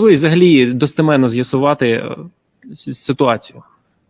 можливість взагалі достеменно з'ясувати е, ситуацію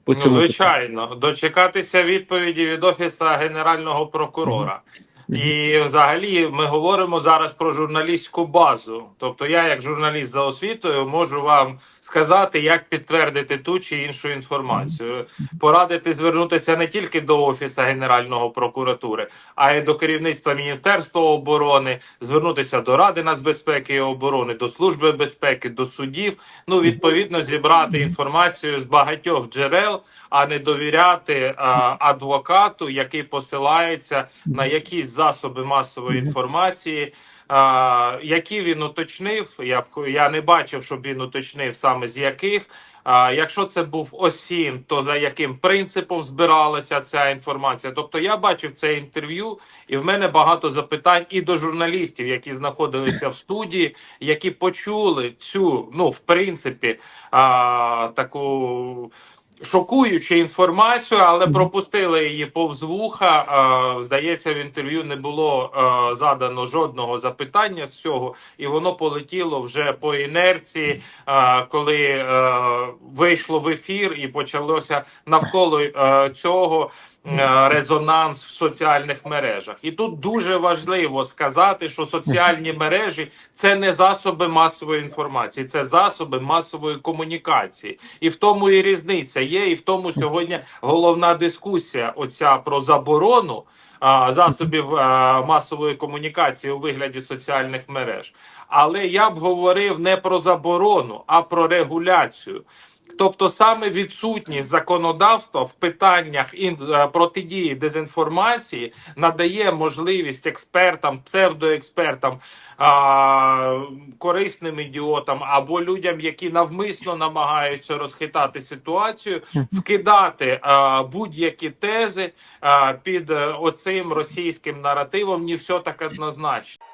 по Ну, Звичайно, питанню? звичайно, дочекатися відповіді від офісу генерального прокурора. І взагалі ми говоримо зараз про журналістську базу. Тобто, я, як журналіст за освітою, можу вам сказати, як підтвердити ту чи іншу інформацію. Порадити звернутися не тільки до офісу Генерального прокуратури, а й до керівництва Міністерства оборони, звернутися до Ради нацбезпеки і оборони, до Служби безпеки, до судів. Ну відповідно зібрати інформацію з багатьох джерел, а не довіряти а, адвокату, який посилається на якісь засоби масової інформації. Які він уточнив, я я не бачив, щоб він уточнив саме з яких. А, якщо це був ОСІН, то за яким принципом збиралася ця інформація? Тобто я бачив це інтерв'ю, і в мене багато запитань і до журналістів, які знаходилися в студії, які почули цю, ну в принципі, а, таку. Шокуючу інформацію, але пропустили її повз вуха. Здається, в інтерв'ю не було задано жодного запитання з цього, і воно полетіло вже по інерції, коли вийшло в ефір і почалося навколо цього резонанс в соціальних мережах. І тут дуже важливо сказати, що соціальні мережі це не засоби масової інформації, це засоби масової комунікації. І в тому і різниця є, і в тому сьогодні головна дискусія оця про заборону. Засобів масової комунікації у вигляді соціальних мереж, але я б говорив не про заборону, а про регуляцію. Тобто саме відсутність законодавства в питаннях е, протидії дезінформації надає можливість експертам, псевдоекспертам, а, корисним ідіотам або людям, які навмисно намагаються розхитати ситуацію, вкидати будь-які тези а, під е, оцим російським наративом. Не все так однозначно.